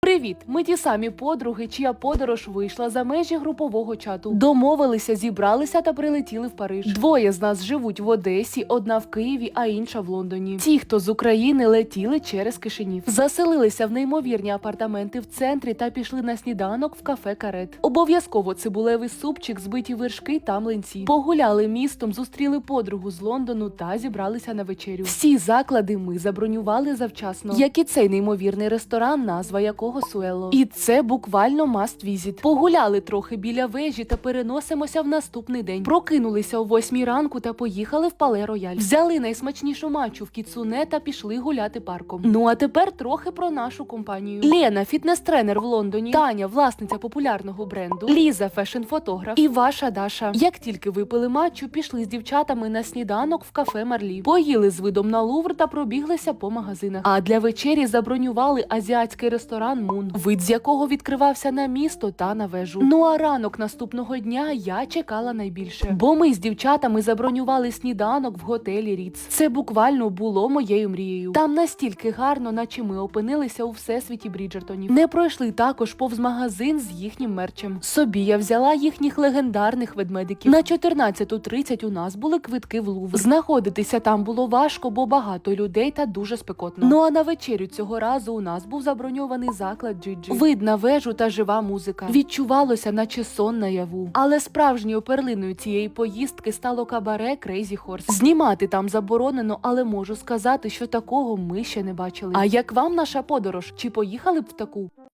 Привіт! Ми ті самі подруги, чия подорож вийшла за межі групового чату. Домовилися, зібралися та прилетіли в Париж. Двоє з нас живуть в Одесі, одна в Києві, а інша в Лондоні. Ті, хто з України летіли через Кишинів, заселилися в неймовірні апартаменти в центрі та пішли на сніданок в кафе Карет. Обов'язково цибулевий супчик, збиті вершки та млинці. Погуляли містом, зустріли подругу з Лондону та зібралися на вечерю. Всі заклади ми забронювали завчасно, як і цей неймовірний ресторан, назва якого Суело. І це буквально must visit. Погуляли трохи біля вежі та переносимося в наступний день. Прокинулися о восьмій ранку та поїхали в Пале Рояль. Взяли найсмачнішу мачу в кіцуне та пішли гуляти парком. Ну а тепер трохи про нашу компанію. Лена, фітнес-тренер в Лондоні, Таня, власниця популярного бренду, Ліза, фешн-фотограф і ваша Даша. Як тільки випили матчу, пішли з дівчатами на сніданок в кафе Марлі. Поїли з видом на Лувр та пробіглися по магазинах. А для вечері забронювали азіатський ресторан Мун, вид з якого відкривався на місто та на вежу. Ну а ранок наступного дня я чекала найбільше, бо ми з дівчатами забронювали сніданок в готелі Ріц. Це буквально було моєю мрією. Там настільки гарно, наче ми опинилися у всесвіті Бріджертонів. Не пройшли також повз магазин з їхнім мерчем. Собі я взяла їхніх легендарних ведмедиків. На 14.30 у нас були квитки в Лувр. Знаходитися там було важко, бо багато людей та дуже спекотно. Ну а на вечерю цього разу у нас був заброньований заклад Джиджи. Видна вежу та жива музика. Відчувалося, наче сон наяву. Але справжньою перлиною цієї поїздки стало кабаре Crazy Horse. Знімати там заборонено, але можу сказати, що такого ми ще не бачили. А як вам наша подорож? Чи поїхали б в таку?